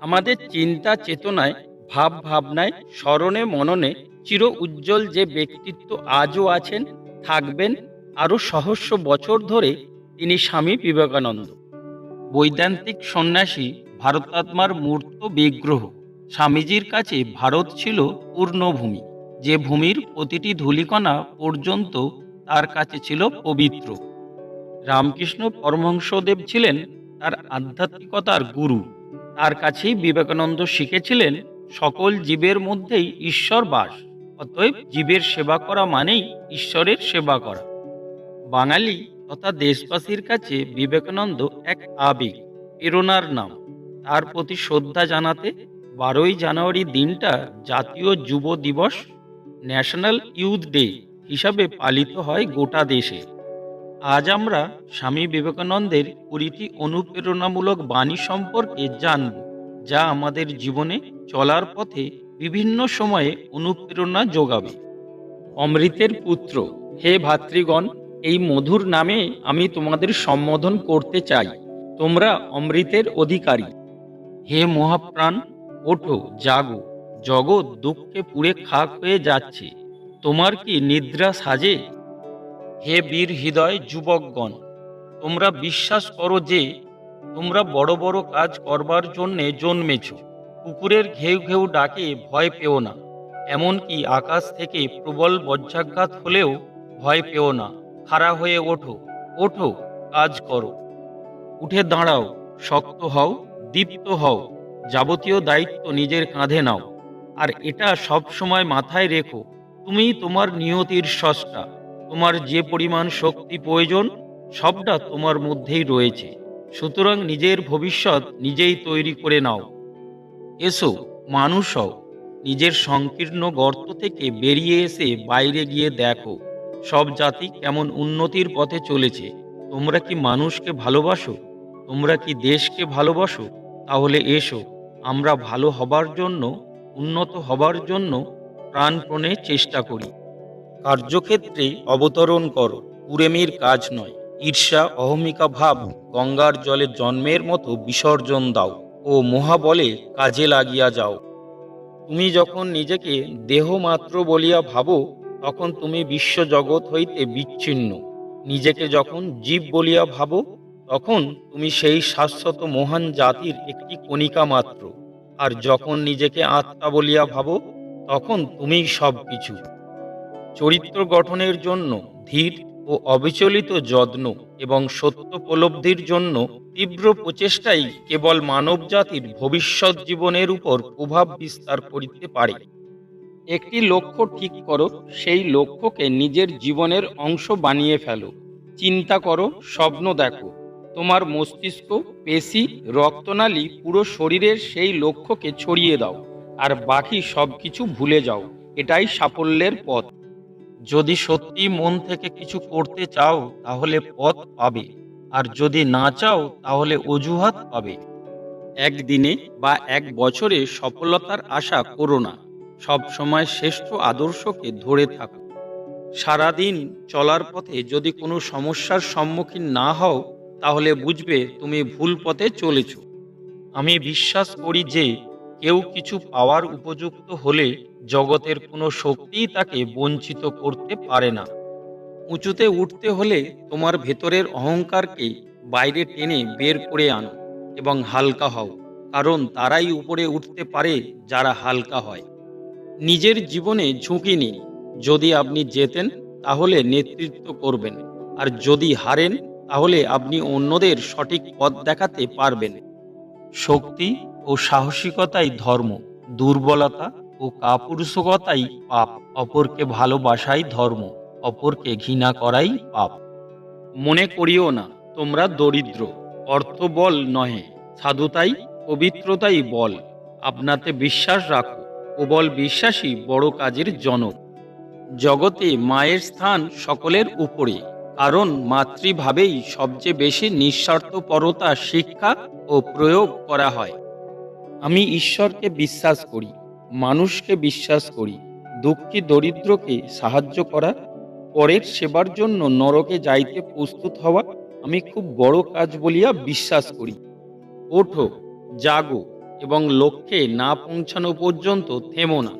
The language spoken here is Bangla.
আমাদের চিন্তা চেতনায় ভাব ভাবনায় স্মরণে মননে চির উজ্জ্বল যে ব্যক্তিত্ব আজও আছেন, থাকবেন, আরও সহস্র বছর ধরে তিনি স্বামী বিবেকানন্দ। বৈদান্তিক সন্ন্যাসী, ভারতাত্মার মূর্ত বিগ্রহ। স্বামীজির কাছে ভারত ছিল পূর্ণভূমি। যে ভূমির প্রতিটি ধূলিকণা পর্যন্ত তার কাছে ছিল পবিত্র। রামকৃষ্ণ পরমহংসদেব ছিলেন তার আধ্যাত্মিকতার গুরু। তার কাছেই বিবেকানন্দ শিখেছিলেন, সকল জীবের মধ্যেই ঈশ্বর বাস, অতএব জীবের সেবা করা মানেই ঈশ্বরের সেবা করা। বাঙালি তথা দেশবাসীর কাছে বিবেকানন্দ এক আবেগ, প্রেরণার নাম। তার প্রতি শ্রদ্ধা জানাতে বারোই জানুয়ারি দিনটা জাতীয় যুব দিবস, ন্যাশনাল ইউথ ডে হিসাবে পালিত হয় গোটা দেশে। আজ আমরা স্বামী বিবেকানন্দের কুড়িটি অনুপ্রেরণামূলক বাণী সম্পর্কে জানব, যা আমাদের জীবনে চলার পথে বিভিন্ন সময়ে অনুপ্রেরণা যোগাবে। অমৃতের পুত্র, হে ভাতৃগণ, এই মধুর নামে আমি তোমাদের সম্বোধন করতে চাই। তোমরা অমৃতের অধিকারী। হে মহাপ্রাণ, ওঠো, জাগো। জগৎ দুঃখে পুড়ে খাক হয়ে যাচ্ছে। তোমার কি নিদ্রা সাজে? হে বীর হৃদয় যুবকগণ, তোমরা বিশ্বাস করো যে তোমরা বড় বড় কাজ করবার জন্যে জন্মেছ। কুকুরের ঘেউ ঘেউ ডাকে ভয় পেও না, এমনকি আকাশ থেকে প্রবল বজ্রাঘাত হলেও ভয় পেও না। খাড়া হয়ে ওঠো ওঠো, কাজ করো। উঠে দাঁড়াও, শক্ত হও, দীপ্ত হও, যাবতীয় দায়িত্ব নিজের কাঁধে নাও। আর এটা সব সময় মাথায় রেখো তুমি তোমার নিয়তির স্রষ্টা। তোমার যে পরিমাণ শক্তি প্রয়োজন, সবটা তোমার মধ্যেই রয়েছে। সুতরাং নিজের ভবিষ্যৎ নিজেই তৈরি করে নাও। এসো, মানুষ হও। নিজের সংকীর্ণ গর্ত থেকে বেরিয়ে এসে বাইরে গিয়ে দেখো, সব জাতি কেমন উন্নতির পথে চলেছে। তোমরা কি মানুষকে ভালোবাসো? তোমরা কি দেশকে ভালোবাসো? তাহলে এসো, আমরা ভালো হবার জন্য, উন্নত হবার জন্য প্রাণপণে চেষ্টা করি। কার্যক্ষেত্রে অবতরণ করো কুরেমির কাজ নয়। ঈর্ষা, অহমিকা ভাব গঙ্গার জলে জন্মের মতো বিসর্জন দাও ও মহাবলে কাজে লাগিয়া যাও। তুমি যখন নিজেকে দেহ মাত্র বলিয়া ভাবো, তখন তুমি বিশ্বজগৎ হইতে বিচ্ছিন্ন। নিজেকে যখন জীব বলিয়া ভাবো, তখন তুমি সেই শাশ্বত মহান জাতির একটি কণিকা মাত্র। আর যখন নিজেকে আত্মা বলিয়া ভাবো, তখন তুমিই সব কিছু চরিত্র গঠনের জন্য ধীর ও অবিচলিত যত্ন এবং সত্য উপলব্ধির জন্য তীব্র প্রচেষ্টাই কেবল মানব জাতির ভবিষ্যৎ জীবনের উপর প্রভাব বিস্তার করিতে পারে। একটি লক্ষ্য ঠিক করো, সেই লক্ষ্যকে নিজের জীবনের অংশ বানিয়ে ফেলো। চিন্তা করো, স্বপ্ন দেখো। তোমার মস্তিষ্ক, পেশি, রক্তনালী পুরো শরীরের সেই লক্ষ্যকে ছড়িয়ে দাও, আর বাকি সব কিছু ভুলে যাও। এটাই সাফল্যের পথ। যদি সত্যি মন থেকে কিছু করতে চাও, তাহলে পথ পাবে। আর যদি না চাও, তাহলে অজুহাত পাবে। একদিনে বা এক বছরে সফলতার আশা করো না। সব সময় শ্রেষ্ঠ আদর্শকে ধরে থাকো। সারাদিন চলার পথে যদি কোনো সমস্যার সম্মুখীন না হও, তাহলে বুঝবে তুমি ভুল পথে চলেছ। আমি বিশ্বাস করি যে কেউ কিছু পাওয়ার উপযুক্ত হলে জগতের কোনো শক্তিই তাকে বঞ্চিত করতে পারে না। উঁচুতে উঠতে হলে তোমার ভেতরের অহংকারকে বাইরে টেনে বের করে আনো এবং হালকা হও, কারণ তারাই উপরে উঠতে পারে যারা হালকা হয়। নিজের জীবনে ঝুঁকি নিন। যদি আপনি জেতেন, তাহলে নেতৃত্ব করবেন। আর যদি হারেন, তাহলে আপনি অন্যদের সঠিক পথ দেখাতে পারবেন। শক্তি ও সাহসিকতাই ধর্ম, দুর্বলতা ও কাপুরুষকতাই পাপ, অপরকে ভালোবাসাই ধর্ম, অপরকে ঘৃণা করাই পাপ। মনে করিও না, তোমরা দরিদ্র অর্থ বল নহে, সাধুতাই, পবিত্রতাই বল, আপনাতে বিশ্বাস রাখো, প্রবল বিশ্বাসী বড় কাজের জনক। জগতে মায়ের স্থান সকলের উপরে, কারণ মাতৃভাবেই সবচেয়ে বেশি নিঃস্বার্থপরতা শিক্ষা ও প্রয়োগ করা হয়। আমি ঈশ্বরকে বিশ্বাস করি, মানুষকে বিশ্বাস করি, দুঃখী দরিদ্রকে সাহায্য করা পরের সেবার জন্য নরকে যাইতে প্রস্তুত হওয়া আমি খুব বড় কাজ বলিয়া বিশ্বাস করি। ওঠো, জাগো এবং লক্ষ্যে না পৌঁছানো পর্যন্ত থেমো না।